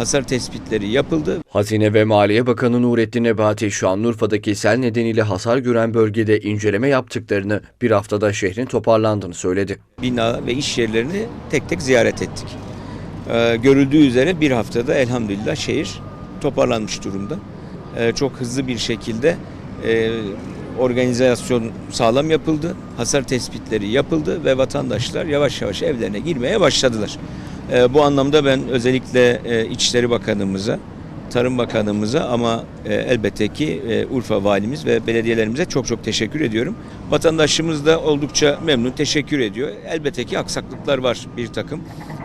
hasar tespitleri yapıldı. Hazine ve Maliye Bakanı Nurettin Nebati Şanlıurfa'daki sel nedeniyle hasar gören bölgede inceleme yaptıklarını, bir haftada şehrin toparlandığını söyledi. Bina ve iş yerlerini tek tek ziyaret ettik. Ee, görüldüğü üzere bir haftada elhamdülillah şehir toparlanmış durumda. Ee, çok hızlı bir şekilde e, organizasyon sağlam yapıldı, hasar tespitleri yapıldı ve vatandaşlar yavaş yavaş evlerine girmeye başladılar. Ee, bu anlamda ben özellikle e, İçişleri Bakanımıza, Tarım Bakanımıza ama e, elbette ki e, Urfa Valimiz ve belediyelerimize çok çok teşekkür ediyorum. Vatandaşımız da oldukça memnun, teşekkür ediyor. Elbette ki aksaklıklar var bir takım.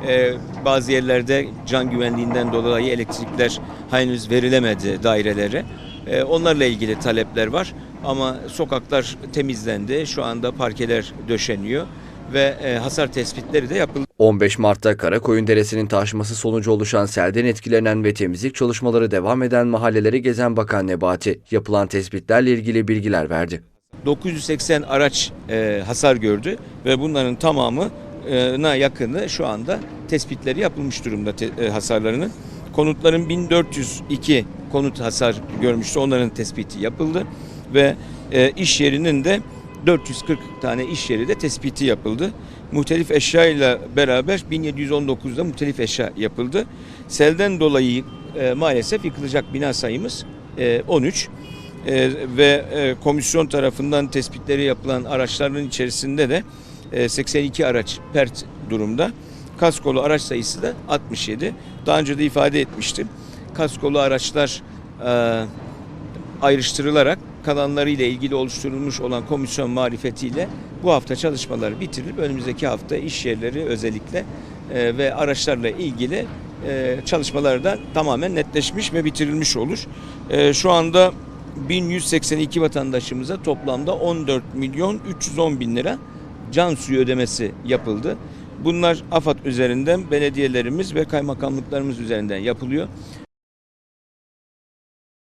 E, bazı yerlerde can güvenliğinden dolayı elektrikler henüz verilemedi dairelere. E, onlarla ilgili talepler var ama sokaklar temizlendi. Şu anda parkeler döşeniyor ve e, hasar tespitleri de yapıldı. 15 Mart'ta Karakoyun Deresi'nin taşması sonucu oluşan selden etkilenen ve temizlik çalışmaları devam eden mahalleleri gezen Bakan Nebati, yapılan tespitlerle ilgili bilgiler verdi. 980 araç e, hasar gördü ve bunların tamamına yakını şu anda tespitleri yapılmış durumda te- e, hasarlarının. Konutların 1402 konut hasar görmüştü. Onların tespiti yapıldı ve e, iş yerinin de 440 tane iş yeri de tespiti yapıldı. Muhtelif eşya ile beraber 1719'da muhtelif eşya yapıldı. Selden dolayı e, maalesef yıkılacak bina sayımız e, 13. Ee, ve e, komisyon tarafından tespitleri yapılan araçların içerisinde de e, 82 araç pert durumda. Kaskolu araç sayısı da 67. Daha önce de ifade etmiştim. Kaskolu araçlar e, ayrıştırılarak kalanları ile ilgili oluşturulmuş olan komisyon marifetiyle bu hafta çalışmaları bitirilip önümüzdeki hafta iş yerleri özellikle e, ve araçlarla ilgili e, çalışmalar da tamamen netleşmiş ve bitirilmiş olur. E, şu anda 1182 vatandaşımıza toplamda 14 milyon 310 bin lira can suyu ödemesi yapıldı. Bunlar AFAD üzerinden belediyelerimiz ve kaymakamlıklarımız üzerinden yapılıyor.